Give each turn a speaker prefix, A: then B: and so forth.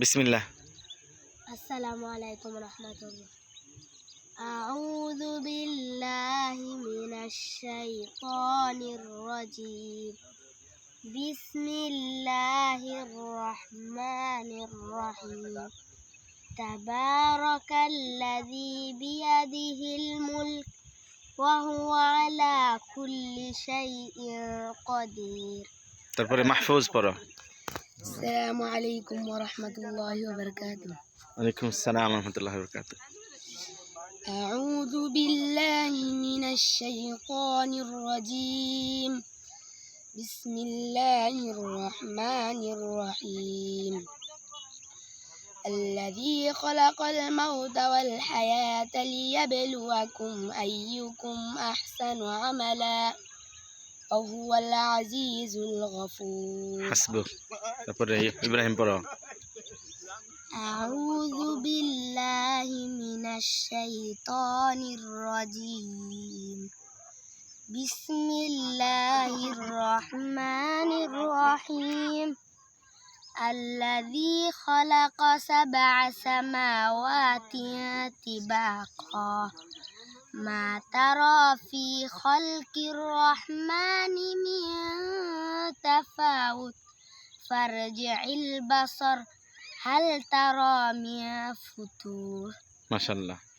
A: বিসমিল্লাহ
B: السلام عليكم ورحمة الله أعوذ بالله من الشيطان الرجيم بسم الله الرحمن الرحيم تبارك الذي بيده الملك وهو على كل شيء قدير
A: তারপরে মাহফুজ পড়ো
B: السلام عليكم ورحمة الله وبركاته.
A: وعليكم السلام ورحمة الله وبركاته.
B: أعوذ بالله من الشيطان الرجيم. بسم الله الرحمن الرحيم. الذي خلق الموت والحياة ليبلوكم أيكم أحسن عملا. وهو العزيز الغفور.
A: حسبه. তারপরে ইব্রাহিম পড়ো
B: أعوذ بالله من الشيطان الرجيم بسم الله الرحمن الرحيم الذي خلق سبع سماوات طباقا ما ترى في خلق الرحمن من تفاوت فارجع البصر هل ترى من فتور
A: ما شاء الله.